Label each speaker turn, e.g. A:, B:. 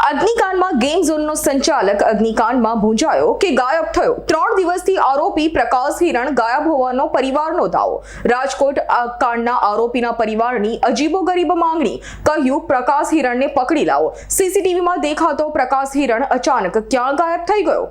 A: અગ્નિકાંડમાં game ઝોનનો સંચાલક અગ્નિકાંડમાં ભૂંજાયો કે ગાયબ થયો? ત્રણ દિવસથી આરોપી પ્રકાશ હિરણ ગાયબ હોવાનો પરિવારનો દાવો. રાજકોટ કાંડના આરોપીના પરિવારની અજીબો ગરીબ માંગણી કહ્યું, પ્રકાશ હિરણને પકડી લાવો. સીસીટીવીમાં દેખાતો પ્રકાશ હિરણ અચાનક ક્યાં ગાયબ થઈ ગયો?